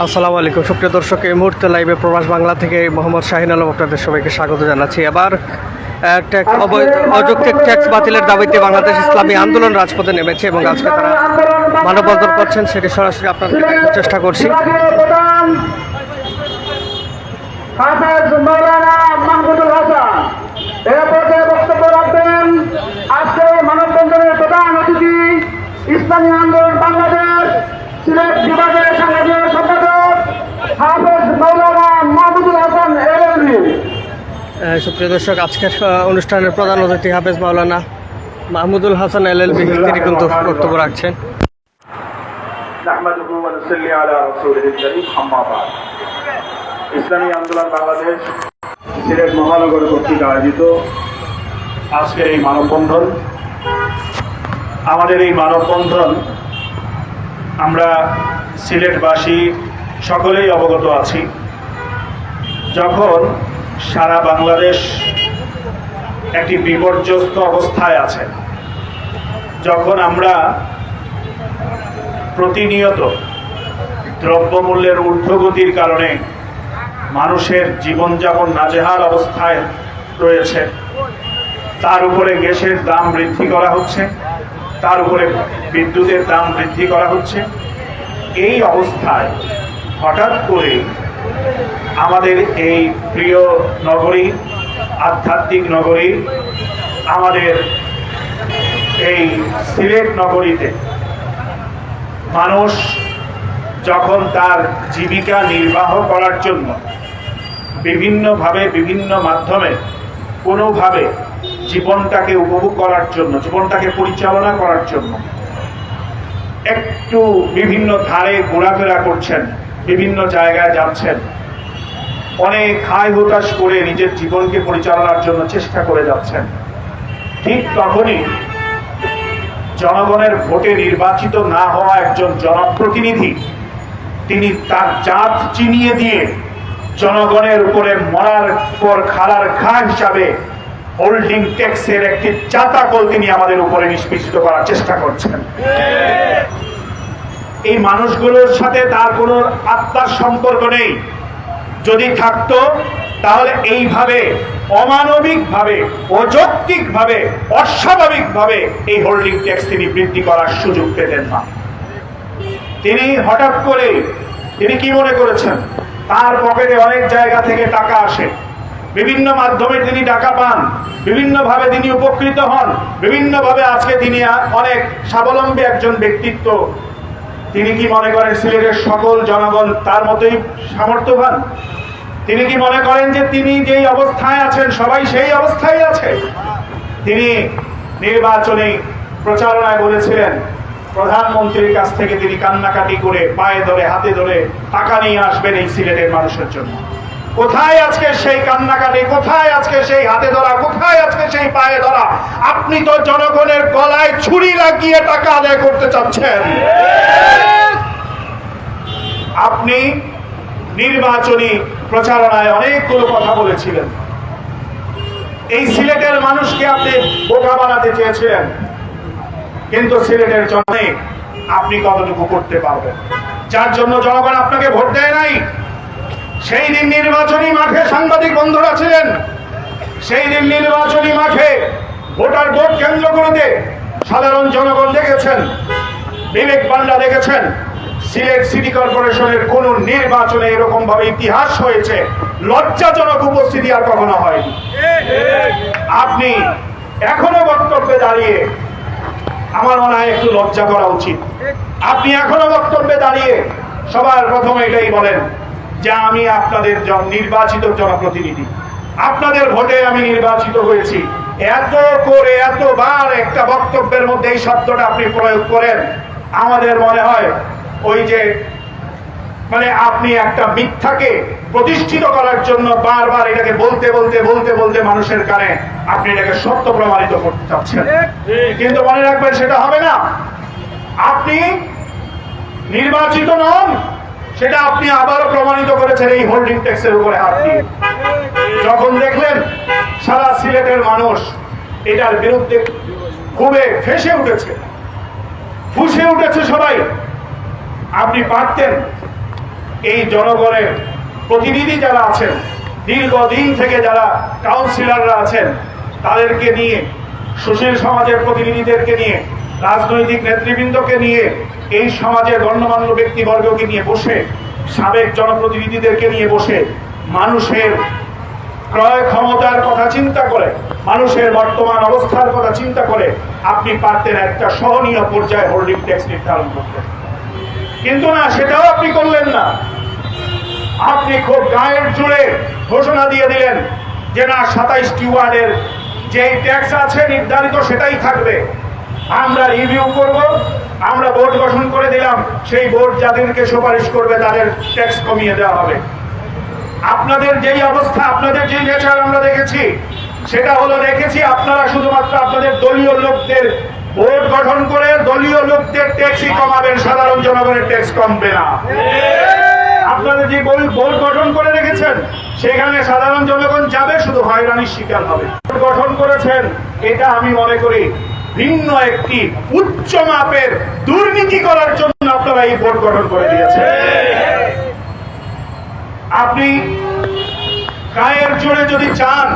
আসসালামু আলাইকুম। সুপ্রিয় দর্শক, এই মুহূর্তে লাইভে প্রবাস বাংলা থেকে মোহাম্মদ শাহিন আলম আপনাদের সবাইকে স্বাগত জানাচ্ছি। এবার অযৌক্তিক ট্যাক্স বাতিলের দাবিতে বাংলাদেশ ইসলামী আন্দোলন রাজপথে নেমেছে এবং আজকে তারা মানববন্ধন করছেন, সেটি সরাসরি আপনাদের চেষ্টা করছি। ইসলামী আন্দোলন বাংলাদেশ সিলেট বিভাগের সাংগঠনিক সম্পাদক হাফেজ মৌলানা মাহমুদুল হাসান এলএলবি আহ, সুপ্রিয় দর্শক, আজকের অনুষ্ঠানের প্রধান অতিথি হাফেজ মাওলানা Mahmudul Hasan L L B তিনি কিন্তু বক্তব্য রাখছেন। ইসলামী আন্দোলন বাংলাদেশ সিলেট মহানগর কর্তৃক আয়োজিত আজকের এই মানববন্ধন। আমাদের এই মানববন্ধন আমরা সিলেটবাসী সকলেই অবগত আছি। যখন সারা বাংলাদেশ একটি বিপর্যস্ত অবস্থায় আছে। যখন আমরা প্রতিনিয়ত দ্রব্যমূল্যের ঊর্ধ্বগতির কারণে মানুষের জীবনযাপন নাজেহাল অবস্থায় রয়েছে, তার উপরে গ্যাসের দাম বৃদ্ধি করা হচ্ছে, তার উপরে বিদ্যুতের দাম বৃদ্ধি করা হচ্ছে, এই অবস্থায় হঠাৎ করে আমাদের এই প্রিয় নগরী, আধ্যাত্মিক নগরী, আমাদের এই সিলেট নগরীতে মানুষ যখন তার জীবিকা নির্বাহ করার জন্য বিভিন্নভাবে, বিভিন্ন মাধ্যমে, কোনোভাবে জীবনটাকে উপভোগ করার জন্য, জীবনটাকে পরিচালনা করার জন্য একটু বিভিন্ন ধারে ঘোরাফেরা করছেন বিভিন্ন জায়গায় যাচ্ছেন। অনেক হাই হতাশ করে নিজের জীবনকে পরিচালনার জন্য চেষ্টা করে যাচ্ছেন। ঠিক তখনই জনগণের ভোটে নির্বাচিত না হওয়া একজন জনপ্রতিনিধি, তিনি তার জাত চিনিয়ে দিয়ে জনগণের উপরে মরার পর খালার ঘা হিসাবে হোল্ডিং ট্যাক্সের একটি চাতাকল তিনি আমাদের উপরে নিষ্পেষিত করার চেষ্টা করছেন। এই মানুষগুলোর সাথে তার কোনো আত্মার সম্পর্ক নেই। যদি থাকতো, তাহলে এইভাবে, অমানবিকভাবে, অযৌক্তিকভাবে, অস্বাভাবিকভাবে এই হোল্ডিং ট্যাক্স তিনি বৃদ্ধি করার সুযোগ পেতেন না। তিনি হঠাৎ করে, তিনি কি মনে করেছেন? তার পকেটে অনেক জায়গা থেকে টাকা আসে। বিভিন্ন মাধ্যমে তিনি টাকা পান, বিভিন্নভাবে তিনি উপকৃত হন, বিভিন্নভাবে আজকে তিনি অনেক স্বাবলম্বী একজন ব্যক্তিত্ব তিনি কি মনে করেন সিলেটের সকল জনগণ তার মতোই সামর্থ্যবান? তিনি কি মনে করেন যে তিনি যেই অবস্থায় আছেন, সবাই সেই অবস্থায় আছে? তিনি নির্বাচনী প্রচারণায় বলেছিলেন, প্রধানমন্ত্রীর কাছ থেকে তিনি কান্নাকাটি করে পায়ে ধরে, হাতে ধরে টাকা নিয়ে আসবেন এই সিলেটের মানুষের জন্য। কোথায় আজকে সেই কান্নাকাটি? কোথায় আজকে সেই হাতে ধরা? কোথায় আজকে সেই পায়ে ধরা? আপনি তো জনগণের গলায় ছুরি লাগিয়ে টাকা আদায় করতে চাচ্ছেন। আপনি নির্বাচনী প্রচারণায় অনেকগুলো কথা বলেছিলেন। এই সিলেটের মানুষকে আপনি বোকা বানাতে চেয়েছিলেন, কিন্তু সিলেটের জন্য আপনি কতটুকু করতে পারবেন? যার জন্য জনগণ আপনাকে ভোট দেয় নাই। সেই দিন নির্বাচনী মাঠে সাংবাদিক বন্ধুরা ছিলেন। সেই দিন নির্বাচনী মাঠে ভোটার ভোট কেন্দ্রগুলোতে সাধারণ জনগণ দেখেছেন। বিবেক পান্ডা দেখেছেন। সিলেট সিটি কর্পোরেশনের কোন নির্বাচনে এরকম ভাবে ইতিহাস হয়েছে, লজ্জাজনক উপস্থিতি আর কখনো হয়নি। আপনি এখনও বক্তব্যে দাঁড়িয়ে আমার মনে হয় একটু লজ্জা করা উচিত। আপনি এখনও বক্তব্যে দাঁড়িয়ে সবার প্রথমে এটাই বলেন যে আমি আপনাদের নির্বাচিত জনপ্রতিনিধি। আপনাদের ভোটে আমি নির্বাচিত হয়েছি। এত করে এতবার একটা বক্তব্যের মধ্যে এই শব্দটা আপনি প্রয়োগ করেন, আমাদের মনে হয় ওই যে মানে আপনি একটা মিথ্যাকে প্রতিষ্ঠিত করার জন্য বারবার এটাকে বলতে বলতে বলতে বলতে মানুষের কানে আপনি এটাকে সত্য প্রমাণিত করতে চাচ্ছেন। কিন্তু মনে রাখবেন সেটা হবে না। আপনি নির্বাচিত নন, সেটা আপনি আবারও প্রমাণিত করেছেন এই হোল্ডিং ট্যাক্সের উপরে দিয়ে। যখন দেখলেন সারা সিলেটের মানুষ এটার বিরুদ্ধে খুবই ফেসে উঠেছে। ফুসে উঠেছে সবাই। আপনি পারতেন। এই জনগণের প্রতিনিধি যারা আছেন, দীর্ঘদিন থেকে যারা কাউন্সিলররা আছেন, তাদেরকে নিয়ে, সুশীল সমাজের প্রতিনিধিদেরকে নিয়ে, রাজনৈতিক নেতৃবৃন্দকে নিয়ে, এই সমাজের গণ্যমান্য ব্যক্তিবর্গকে নিয়ে বসে, সাবেক জনপ্রতিনিধিদেরকে নিয়ে বসে, মানুষের ক্রয় ক্ষমতার কথা চিন্তা করে, মানুষের বর্তমান অবস্থার কথা চিন্তা করে, আপনি পারতেন একটা সহনীয় পর্যায়ে হোল্ডিং ট্যাক্স নির্ধারণ করতে। কিন্তু না, সেটাও আপনি করলেন না। আপনি খুব গায়ের জুড়ে ঘোষণা দিয়ে দিলেন যে না, সাতাইশটি ওয়ার্ডের যে ট্যাক্স আছে নির্ধারিত সেটাই থাকবে। আমরা রিভিউ করব, আমরা বোর্ড গঠন করে দিলাম, সেই বোর্ড যাদেরকে সুপারিশ করবে তাদের ট্যাক্স কমিয়ে দেওয়া হবে। আপনাদের যেই অবস্থা, আপনাদের যেই নেচার আমরা দেখেছি, সেটা হলো দেখেছি আপনারা শুধুমাত্র আপনাদের দলীয় লোকদের বোর্ড গঠন করে দলীয় লোকদের ট্যাক্সই কমাবেন, সাধারণ জনগণের ট্যাক্স কমবে না। আপনারা যে বোর্ড গঠন করে রেখেছেন, সেখানে সাধারণ জনগণ যাবে, শুধু হয়রানির শিকার হবে। বোর্ড গঠন করেছেন, এটা আমি মনে করি ভিন্ন একটি উচ্চ মাপের দুর্নীতি করার জন্য আপনারা এই বোর্ড গঠন করে দিয়েছেন। আপনি গায়ের জোরে যদি চান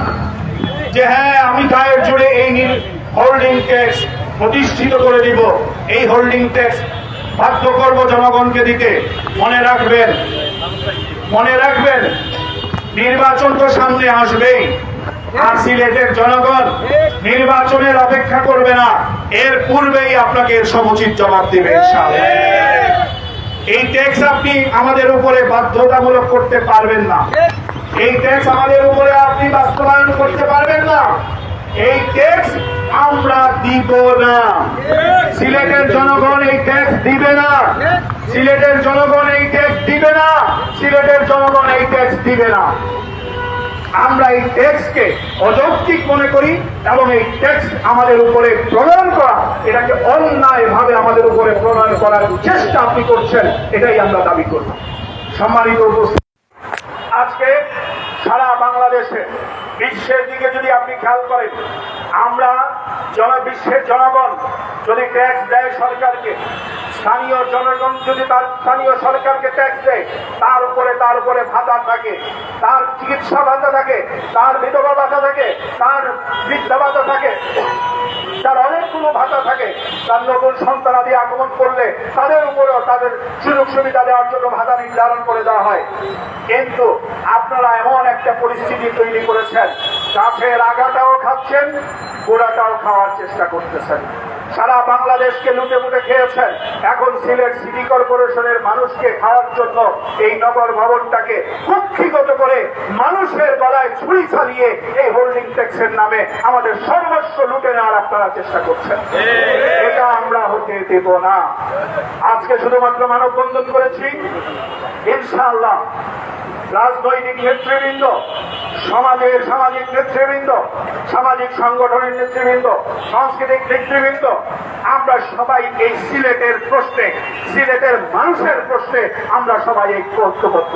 যে হ্যাঁ আমি গায়ের জোরে এই হোল্ডিং ট্যাক্স প্রতিষ্ঠিত করে দিব। এই হোল্ডিং ট্যাক্স বাধ্য করব জনগণকে দিতে মনে রাখবেন। মনে রাখবেন, নির্বাচন তো সামনে আসবেই। আর সিলেটের জনগণ নির্বাচনের অপেক্ষা করবে না। এর পূর্বেই আপনাকে সমুচিত জবাব দিবে এই ট্যাক্স আপনি আমাদের উপরে বাধ্যতামূলক করতে পারবেন না। এই ট্যাক্স আমাদের উপরে আপনি বাস্তবায়ন করতে পারবেন না। এই ট্যাক্স আমরা দিব না। সিলেটের জনগণ এই ট্যাক্স দিবে না। সিলেটের জনগণ এই ট্যাক্স দিবে না। সিলেটের জনগণ এই ট্যাক্স দিবে না। আমরা এই ট্যাক্সকে অযৌক্তিক মনে করি এবং এই ট্যাক্স আমাদের উপরে প্রণয়ন করা, এটাকে অন্যায় ভাবে আমাদের উপরে প্রণয়ন করার চেষ্টা আপনি করছেন, এটাই আমরা দাবি করব। সম্মানিত উপস্থিত। আজকে সারা বাংলাদেশে বিশ্বের দিকে যদি আপনি খেয়াল করেন আমরা জন বিশ্বের জনগণ যদি ট্যাক্স দেয় সরকারকে স্থানীয় জনগণ যদি তার স্থানীয় সরকারকে ট্যাক্স দেয়, তার উপরে তার উপরে ভাতা থাকে, তার চিকিৎসা ভাতা থাকে, তার বিধবা ভাতা থাকে, তার বৃদ্ধা ভাতা থাকে, তার অনেকগুলো ভাতা থাকে, তার নতুন সন্তানাদি আগমন করলে তাদের উপরেও তাদের সুযোগ সুবিধা দেওয়ার জন্য ভাতা নির্ধারণ করে দেওয়া হয়। কিন্তু আপনারা এমন একটা পরিস্থিতি তৈরি করেছেন গাছের আগাটাও খাচ্ছেন, গোড়াটাও খাওয়ার চেষ্টা করতেছেন। সারা বাংলাদেশকে লুটে মুটে খেয়েছেন। এখন সিলেট সিটি কর্পোরেশনের মানুষকে খাওয়ার জন্য এই নগর ভবনটাকে কুক্ষিগত করে মানুষের গলায় ছুরি চালিয়ে এই হোল্ডিং ট্যাক্সের নামে আমাদের সর্বস্ব লুটে নেওয়ার আপনারা চেষ্টা করছেন। এটা আমরা হতে দেব না। আজকে শুধুমাত্র মানববন্ধন করেছি। ইনশাআল্লাহ রাজনৈতিক নেতৃবৃন্দ, সমাজের সামাজিক নেতৃবৃন্দ, সামাজিক সংগঠনের নেতৃবৃন্দ, সাংস্কৃতিক নেতৃবৃন্দ, আমরা সবাই এই সিলেটের প্রশ্নে, সিলেটের মানুষের প্রশ্নে আমরা সবাই এই ঐক্যবদ্ধ।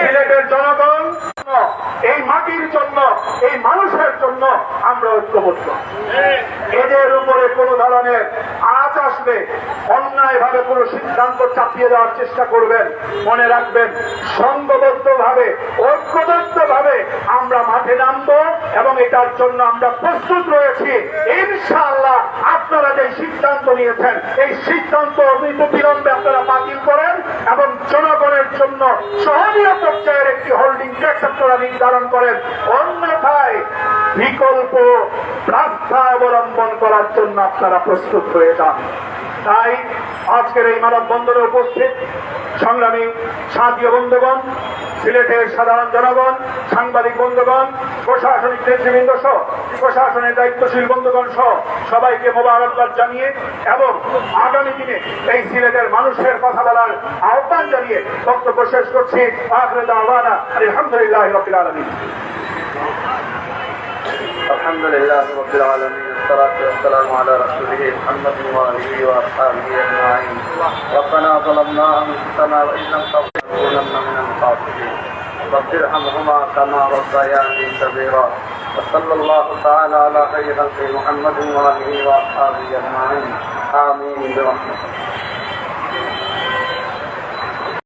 সিলেটের জনগণ এই মাটির জন্য, এই মানুষের জন্য আমরা ঐক্যবদ্ধ। এদের উপরে কোন ধরনের আঁচ আসবে অন্যায় ভাবে কোন সিদ্ধান্ত চাপিয়ে দেওয়ার চেষ্টা করবেন। মনে রাখবেন সংঘবদ্ধ ভাবে ঐক্যবদ্ধ ভাবে আমরা মাঠে নামবো এবং এটার জন্য আমরা প্রস্তুত রয়েছি। ইনশাআল্লাহ আপনারা যে সিদ্ধান্ত নিয়েছেন, এই সিদ্ধান্ত বিলম্বে আপনারা বাতিল করেন এবং জনগণের জন্য সহনীয় পর্যায়ের একটি হোল্ডিং ট্যাক্স আপনারা নির্ধারণ করেন। অন্যথায় বিকল্প রাস্তা অবলম্বন করার জন্য আপনারা প্রস্তুত হয়ে যান। তাই আজকের এই মানববন্ধনে উপস্থিত সংগ্রামী সাথীয় বন্ধুগণ, সিলেটের সাধারণ জনগণ, সাংবাদিক বন্ধুগণ, প্রশাসনিক নেতৃবৃন্দ সহ, প্রশাসনের দায়িত্বশীল বন্ধুগণ সহ সবাইকে মোবারকবাদ জানিয়ে এবং আগামী দিনে এই সিলেটের মানুষের কথা বলার আহ্বান জানিয়ে বক্তব্য শেষ করছি। আখরে দাওয়ানা, আলহামদুলিল্লাহ রবিল আলমী الحمد لله رب العالمين والصلاة والسلام على رسوله محمد وآله وأصحابه أجمعين. ربنا ظلمنا أنفسنا وإن لم تغفر لنا من الخاسرين. رب ارحمهما كما ربياني صغيرا. وصلى الله تعالى على خير خلق محمد وآله وأصحابه أجمعين. آمين برحمتك.